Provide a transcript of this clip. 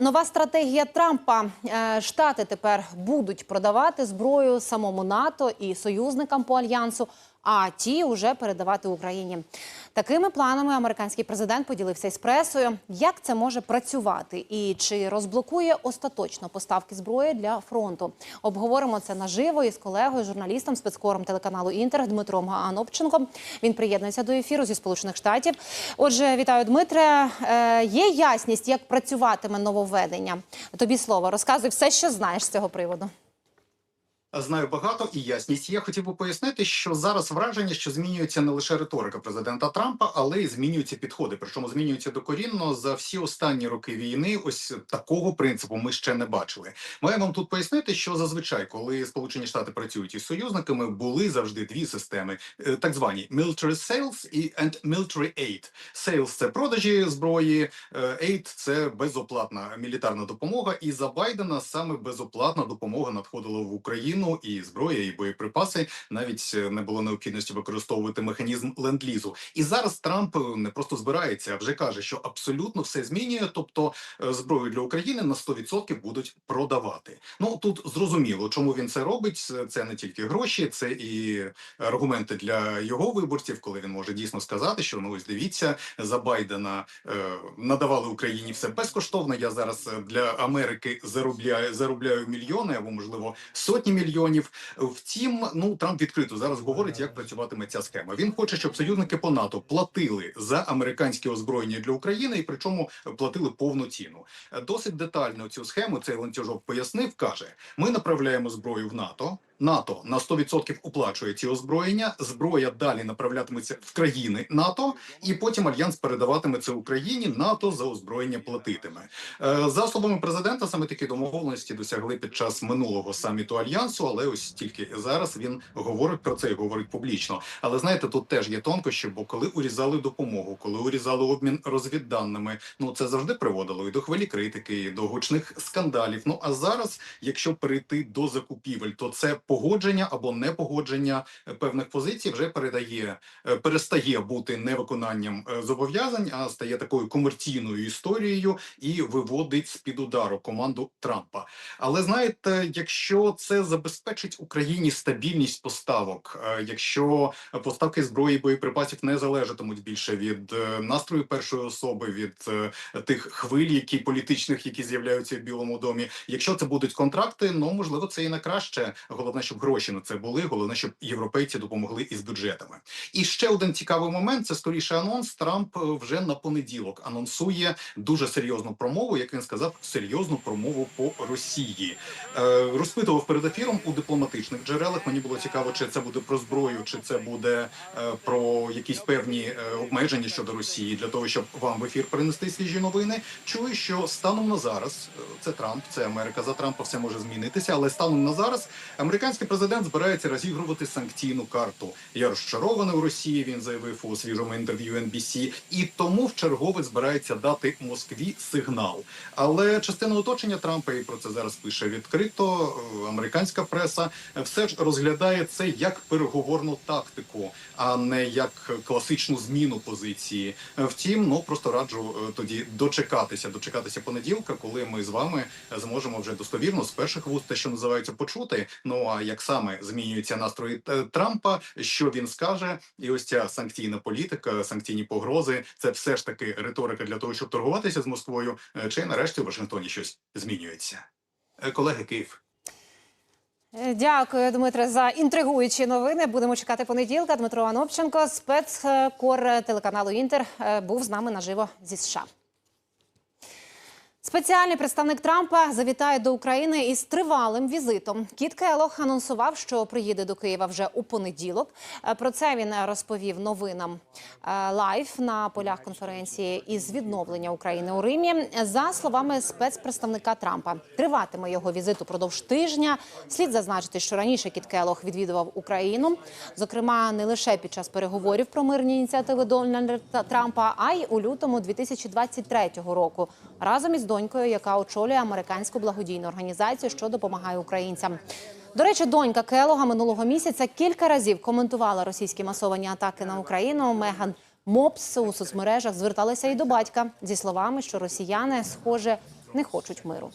Нова стратегія Трампа. Е, Штати тепер будуть продавати зброю самому НАТО і союзникам по альянсу, а ті вже передавати Україні. Такими планами американський президент поділився із пресою. Як це може працювати і чи розблокує остаточно поставки зброї для фронту? Обговоримо це наживо із колегою, журналістом, спецкором телеканалу Інтер Дмитром Анопченком. Він приєднується до ефіру зі Сполучених Штатів. Отже, вітаю, Дмитре. Е, Є ясність, як працюватиме нововведення? Тобі слово розказуй все, що знаєш з цього приводу. Знаю багато і ясність. Я хотів би пояснити, що зараз враження, що змінюється не лише риторика президента Трампа, але й змінюються підходи. Причому змінюються докорінно за всі останні роки війни. Ось такого принципу ми ще не бачили. Маю вам тут пояснити, що зазвичай, коли Сполучені Штати працюють із союзниками, були завжди дві системи: е, так звані military sales і and military aid. Sales – це продажі зброї, е, aid – це безоплатна мілітарна допомога. І за Байдена саме безоплатна допомога надходила в Україну і зброя, і боєприпаси. Навіть е, не було необхідності використовувати механізм ленд-лізу. І зараз Трамп е, не просто збирається, а вже каже, що абсолютно все змінює. Тобто е, зброю для України на 100% будуть продавати. Ну тут зрозуміло, чому він це робить. Це- не тільки гроші, це і аргументи для його виборців, коли він може дійсно сказати, що ну ось дивіться за Байдена надавали Україні все безкоштовно. Я зараз для Америки заробляю заробляю мільйони або можливо сотні мільйонів. Втім, ну Трамп відкрито зараз говорить, як працюватиме ця схема. Він хоче, щоб союзники по НАТО платили за американське озброєння для України, і причому платили повну ціну. Досить детально цю схему цей ланцюжок пояснив. каже: ми направляємо зброю в НАТО. НАТО на 100% оплачує ці озброєння. Зброя далі направлятиметься в країни НАТО, і потім альянс передаватиме це Україні. НАТО за озброєння платитиме. Е, За словами президента, саме такі домовленості досягли під час минулого саміту альянсу, але ось тільки зараз він говорить про це і говорить публічно. Але знаєте, тут теж є тонкощі, бо коли урізали допомогу, коли урізали обмін розвідданими, ну це завжди приводило і до хвилі критики, і до гучних скандалів. Ну а зараз, якщо перейти до закупівель, то це погодження або непогодження е, певних позицій вже передає е, перестає бути невиконанням е, зобов'язань, а стає такою комерційною історією і виводить з під удару команду Трампа. Але знаєте, якщо це забезпечить Україні стабільність поставок, якщо поставки зброї і боєприпасів не залежатимуть більше від настрою першої особи, від тих хвиль, які політичних, які з'являються в Білому домі. Якщо це будуть контракти, ну можливо, це і на краще. Головне, щоб гроші на це були. Головне, щоб європейці допомогли із бюджетами. І ще один цікавий момент: це скоріше анонс. Трамп е, вже на понеділок анонсує дуже серйозну промову, як він сказав, серйозну промову по Росії. Е, розпитував перед ефіром у дипломатичних джерелах. Мені було цікаво, чи це буде про зброю, чи це буде е, про якісь певні е, обмеження щодо Росії, для того, щоб вам в ефір принести свіжі новини. Чую, що станом на зараз е, це Трамп, це Америка за Трампа, все може змінитися, але станом на зараз американський президент збирається розігрувати санкційну карту. Я розчарований у Росії. Він заявив у свіжому інтерв'ю NBC, і тому в чергове збирається дати Москві сигнал. Але частина оточення Трампа і про це зараз пише відкрито. е, Американська преса все ж розглядає це як переговорну тактику, а не як класичну зміну позиції. Втім, ну просто раджу е, тоді дочекатися, дочекатися понеділка, коли ми з вами зможемо вже достовірно з перших вуст, те, що називається, почути. Ну а як саме змінюються настрої е, Трампа, що він скаже, і ось ця санкційна політика, санкційні погрози, це все ж таки риторика для того, щоб торгуватися з Москвою, е, чи нарешті в Вашингтоні щось змінюється. Е, Колеги, Київ. Дякую, Дмитре, за інтригуючі новини. Будемо чекати понеділка. Дмитро Анопченко, спецкор телеканалу Інтер, був з нами наживо зі США. Спеціальний представник Трампа завітає до України із тривалим візитом. Кіт Келох анонсував, що приїде до Києва вже у понеділок. Е, Про це він розповів новинам е, лайв на полях конференції із відновлення України у Римі. За словами спецпредставника Трампа, триватиме його візит упродовж тижня. Слід зазначити, що раніше Кіт Келох відвідував Україну, зокрема не лише під час переговорів про мирні ініціативи Дональда Трампа, а й у лютому 2023 року разом із донькою, яка очолює американську благодійну організацію, що допомагає українцям. До речі, донька Келога минулого місяця кілька разів коментувала російські масовані атаки на Україну. Меган Мопс у соцмережах зверталася і до батька зі словами, що росіяни, схоже, не хочуть миру.